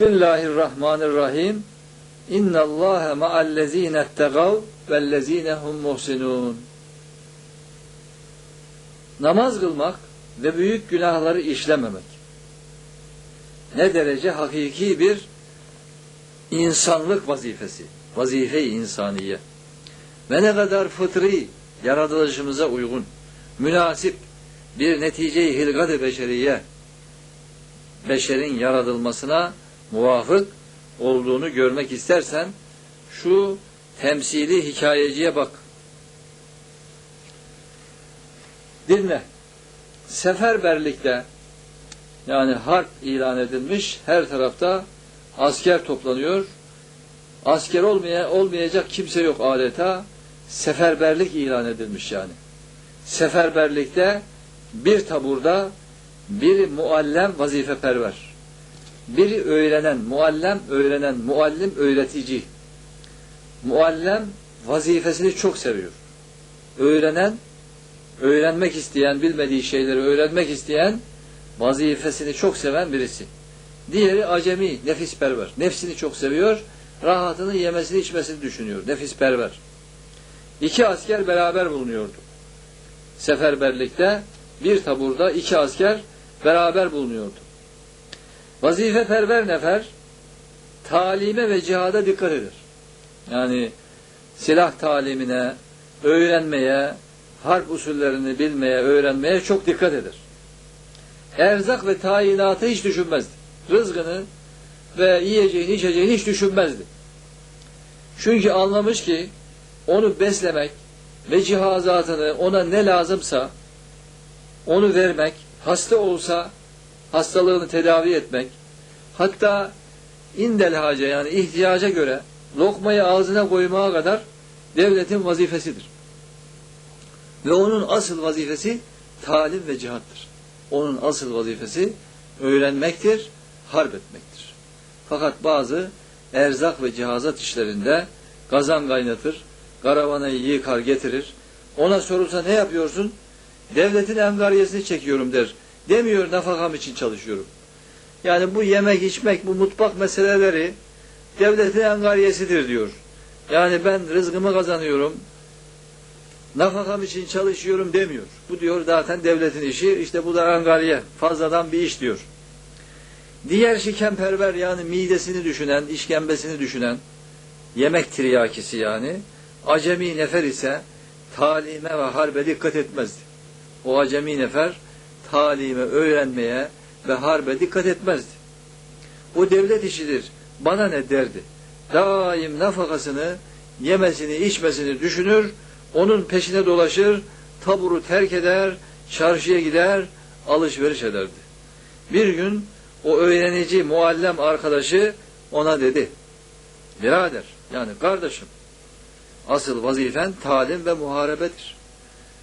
Bismillahirrahmanirrahim. İnna Allahe ma'allezine ettegav vellezine hum muhsinun. Namaz kılmak ve büyük günahları işlememek. Ne derece hakiki bir insanlık vazifesi. Vazife-i insaniye. Ve ne kadar fıtri, yaratılışımıza uygun, münasip bir netice-i hilgat-ı beşeriye, beşerin yaratılmasına muvafık olduğunu görmek istersen şu temsili hikayeciye bak. Dinle. Seferberlikte yani harp ilan edilmiş her tarafta asker toplanıyor. Asker olmaya, olmayacak kimse yok adeta. Seferberlik ilan edilmiş yani. Seferberlikte bir taburda bir muallem vazifeperver biri öğrenen, muallem öğrenen, muallim öğretici. Muallem vazifesini çok seviyor. Öğrenen, öğrenmek isteyen, bilmediği şeyleri öğrenmek isteyen, vazifesini çok seven birisi. Diğeri acemi, nefisperver. Nefsini çok seviyor, rahatını yemesini içmesini düşünüyor. Nefisperver. İki asker beraber bulunuyordu. Seferberlikte bir taburda iki asker beraber bulunuyordu. Vazifeperver nefer talime ve cihada dikkat eder. Yani silah talimine, öğrenmeye, harp usullerini bilmeye, öğrenmeye çok dikkat eder. Erzak ve tayinatı hiç düşünmezdi. Rızgını ve yiyeceğini, içeceğini hiç düşünmezdi. Çünkü anlamış ki onu beslemek ve cihazatını ona ne lazımsa onu vermek, hasta olsa hastalığını tedavi etmek, hatta indel hace yani ihtiyaca göre lokmayı ağzına koymaya kadar devletin vazifesidir. Ve onun asıl vazifesi talim ve cihattır. Onun asıl vazifesi öğrenmektir, harp etmektir. Fakat bazı erzak ve cihazat işlerinde kazan kaynatır, karavanayı yıkar getirir. Ona sorulsa ne yapıyorsun? Devletin engariyesini çekiyorum der. Demiyor nafakam için çalışıyorum. Yani bu yemek içmek, bu mutfak meseleleri devletin engariyesidir diyor. Yani ben rızkımı kazanıyorum, nafakam için çalışıyorum demiyor. Bu diyor zaten devletin işi, işte bu da engariye, fazladan bir iş diyor. Diğer şikenperver yani midesini düşünen, işkembesini düşünen, yemek tiryakisi yani, acemi nefer ise talime ve harbe dikkat etmezdi. O acemi nefer, talime, öğrenmeye ve harbe dikkat etmezdi. O devlet işidir. Bana ne derdi? Daim nafakasını, yemesini, içmesini düşünür, onun peşine dolaşır, taburu terk eder, çarşıya gider, alışveriş ederdi. Bir gün o öğrenici, muallem arkadaşı ona dedi, birader, yani kardeşim, asıl vazifen talim ve muharebedir.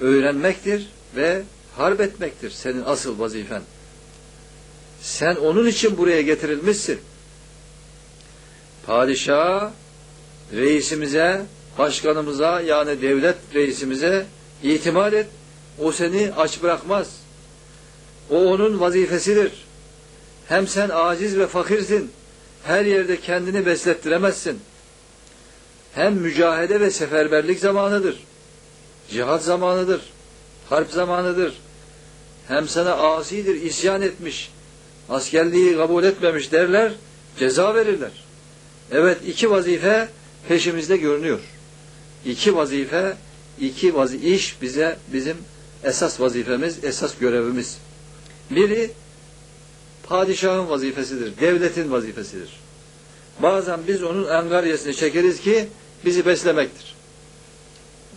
Öğrenmektir ve harp etmektir senin asıl vazifen. Sen onun için buraya getirilmişsin. Padişah reisimize, başkanımıza yani devlet reisimize itimat et. O seni aç bırakmaz. O onun vazifesidir. Hem sen aciz ve fakirsin. Her yerde kendini beslettiremezsin. Hem mücahede ve seferberlik zamanıdır. Cihat zamanıdır. Harp zamanıdır hem sana asidir, isyan etmiş, askerliği kabul etmemiş derler, ceza verirler. Evet iki vazife peşimizde görünüyor. İki vazife, iki vazi iş bize bizim esas vazifemiz, esas görevimiz. Biri padişahın vazifesidir, devletin vazifesidir. Bazen biz onun engaryesini çekeriz ki bizi beslemektir.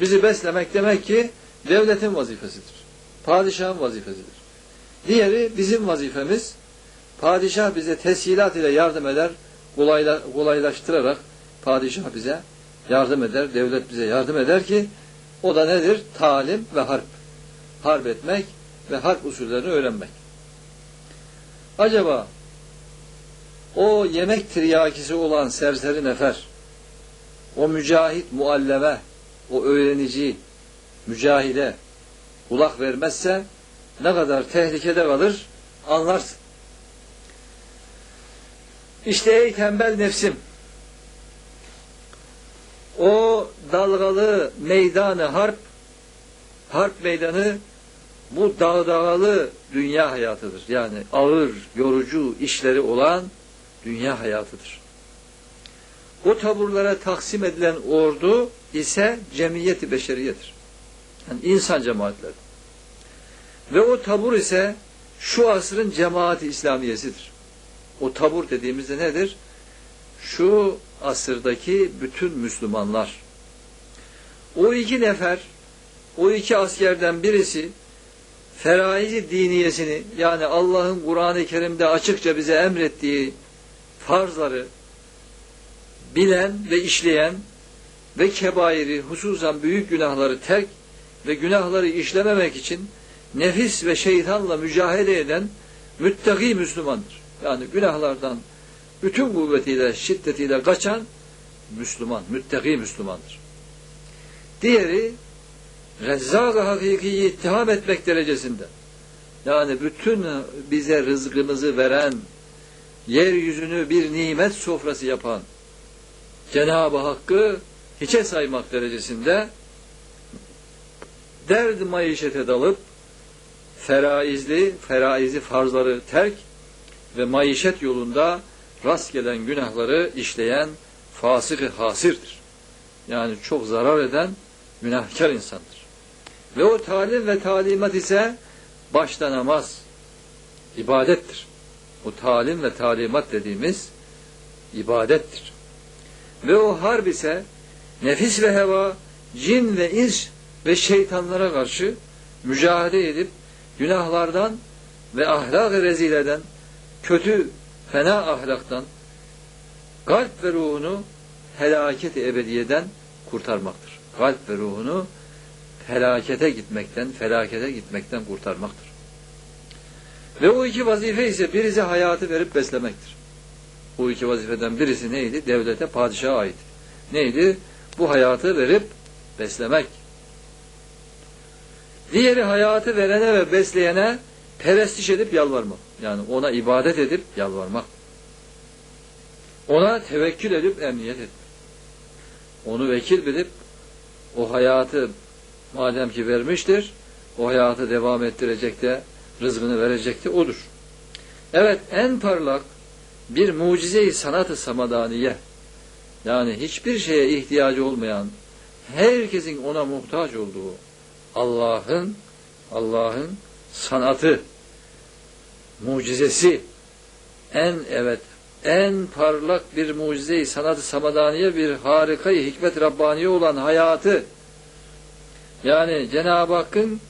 Bizi beslemek demek ki devletin vazifesidir. Padişahın vazifesidir. Diğeri bizim vazifemiz. Padişah bize teshilat ile yardım eder, kolayla, kolaylaştırarak padişah bize yardım eder, devlet bize yardım eder ki o da nedir? Talim ve harp. Harp etmek ve harp usullerini öğrenmek. Acaba o yemek tiryakisi olan serseri nefer, o mücahit mualleme, o öğrenici, mücahide, kulak vermezse ne kadar tehlikede kalır anlarsın. İşte ey tembel nefsim, o dalgalı meydanı harp, harp meydanı bu dağdağalı dünya hayatıdır. Yani ağır, yorucu işleri olan dünya hayatıdır. O taburlara taksim edilen ordu ise cemiyeti beşeriyedir. Yani insan cemaatleri. Ve o tabur ise şu asrın cemaati İslamiyesidir. O tabur dediğimizde nedir? Şu asırdaki bütün Müslümanlar. O iki nefer, o iki askerden birisi feraizi diniyesini yani Allah'ın Kur'an-ı Kerim'de açıkça bize emrettiği farzları bilen ve işleyen ve kebairi hususan büyük günahları terk ve günahları işlememek için nefis ve şeytanla mücadele eden müttaki Müslümandır. Yani günahlardan bütün kuvvetiyle, şiddetiyle kaçan Müslüman, müttaki Müslümandır. Diğeri Rezzak-ı Hakiki'yi ittiham etmek derecesinde. Yani bütün bize rızkımızı veren, yeryüzünü bir nimet sofrası yapan Cenab-ı Hakk'ı hiçe saymak derecesinde derd maişete dalıp feraizli, feraizi farzları terk ve maişet yolunda rast gelen günahları işleyen fasık-ı hasirdir. Yani çok zarar eden günahkar insandır. Ve o talim ve talimat ise başta namaz, ibadettir. O talim ve talimat dediğimiz ibadettir. Ve o harp ise nefis ve heva, cin ve ins ve şeytanlara karşı mücadele edip günahlardan ve ahlak-ı rezileden, kötü, fena ahlaktan, kalp ve ruhunu felaket-i ebediyeden kurtarmaktır. Kalp ve ruhunu felakete gitmekten, felakete gitmekten kurtarmaktır. Ve o iki vazife ise birisi hayatı verip beslemektir. Bu iki vazifeden birisi neydi? Devlete, padişaha ait. Neydi? Bu hayatı verip beslemek. Diğeri hayatı verene ve besleyene perestiş edip yalvarmak. Yani ona ibadet edip yalvarmak. Ona tevekkül edip emniyet etmek. Onu vekil bilip o hayatı madem ki vermiştir, o hayatı devam ettirecek de rızkını verecek de odur. Evet en parlak bir mucize-i sanat-ı samadaniye yani hiçbir şeye ihtiyacı olmayan herkesin ona muhtaç olduğu Allah'ın Allah'ın sanatı mucizesi. En evet en parlak bir mucize-i sanat-ı samadaniye bir harikayı hikmet Rabbaniye olan hayatı. Yani Cenab-ı Hakk'ın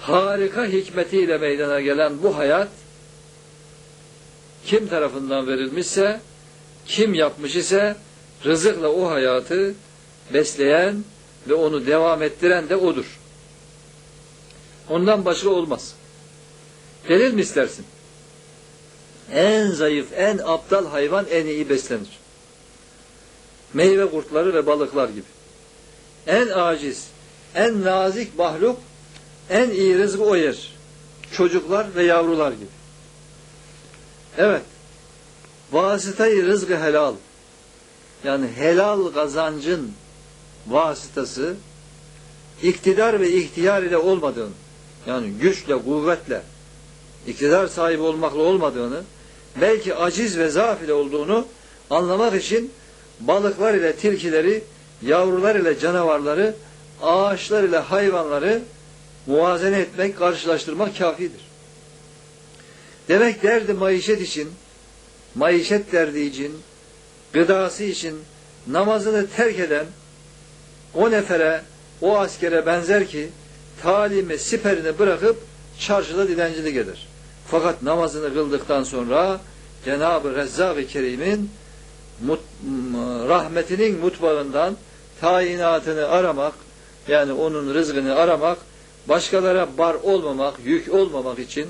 harika hikmetiyle meydana gelen bu hayat kim tarafından verilmişse kim yapmış ise rızıkla o hayatı besleyen ve onu devam ettiren de odur. Ondan başka olmaz. Delil mi istersin? En zayıf, en aptal hayvan en iyi beslenir. Meyve kurtları ve balıklar gibi. En aciz, en nazik mahluk en iyi rızkı o yer. Çocuklar ve yavrular gibi. Evet. Vasıtayı rızkı helal. Yani helal kazancın vasıtası iktidar ve ihtiyar ile olmadığını yani güçle, kuvvetle iktidar sahibi olmakla olmadığını belki aciz ve zaaf ile olduğunu anlamak için balıklar ile tilkileri, yavrular ile canavarları, ağaçlar ile hayvanları muvazene etmek, karşılaştırmak kafidir. Demek derdi maişet için, maişet derdi için, gıdası için namazını terk eden o nefere, o askere benzer ki talimi, siperini bırakıp çarşıda dilencilik eder. Fakat namazını kıldıktan sonra Cenab-ı Rezzak-ı Kerim'in mut, rahmetinin mutbağından tayinatını aramak, yani onun rızkını aramak, başkalara bar olmamak, yük olmamak için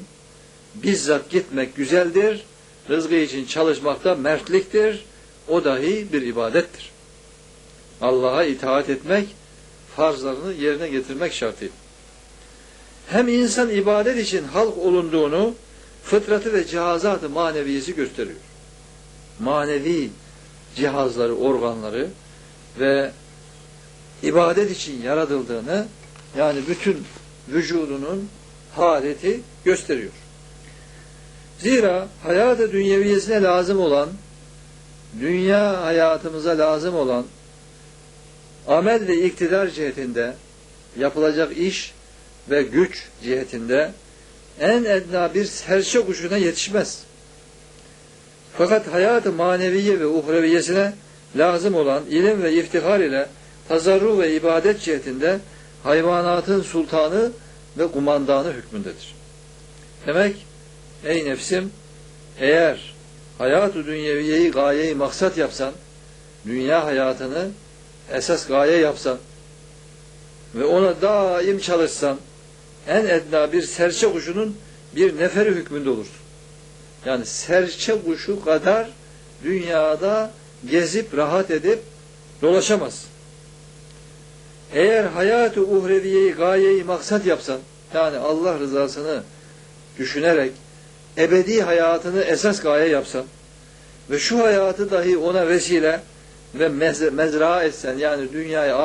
bizzat gitmek güzeldir. Rızkı için çalışmak da mertliktir. O dahi bir ibadettir. Allah'a itaat etmek, farzlarını yerine getirmek şartıyla. Hem insan ibadet için halk olunduğunu, fıtratı ve cihazatı maneviyesi gösteriyor. Manevi cihazları, organları ve ibadet için yaratıldığını yani bütün vücudunun haleti gösteriyor. Zira hayat-ı dünyeviyesine lazım olan, dünya hayatımıza lazım olan amel ve iktidar cihetinde yapılacak iş ve güç cihetinde en edna bir serçe kuşuna yetişmez. Fakat hayat-ı maneviye ve uhreviyesine lazım olan ilim ve iftihar ile tazarru ve ibadet cihetinde hayvanatın sultanı ve kumandanı hükmündedir. Demek ey nefsim eğer hayat-ı dünyeviyeyi gayeyi maksat yapsan, dünya hayatını esas gaye yapsan ve ona daim çalışsan en edna bir serçe kuşunun bir neferi hükmünde olursun. Yani serçe kuşu kadar dünyada gezip rahat edip dolaşamazsın. Eğer hayat-ı uhreviyeyi gayeyi maksat yapsan yani Allah rızasını düşünerek ebedi hayatını esas gaye yapsan ve şu hayatı dahi ona vesile ve mez- mezra etsen yani dünyayı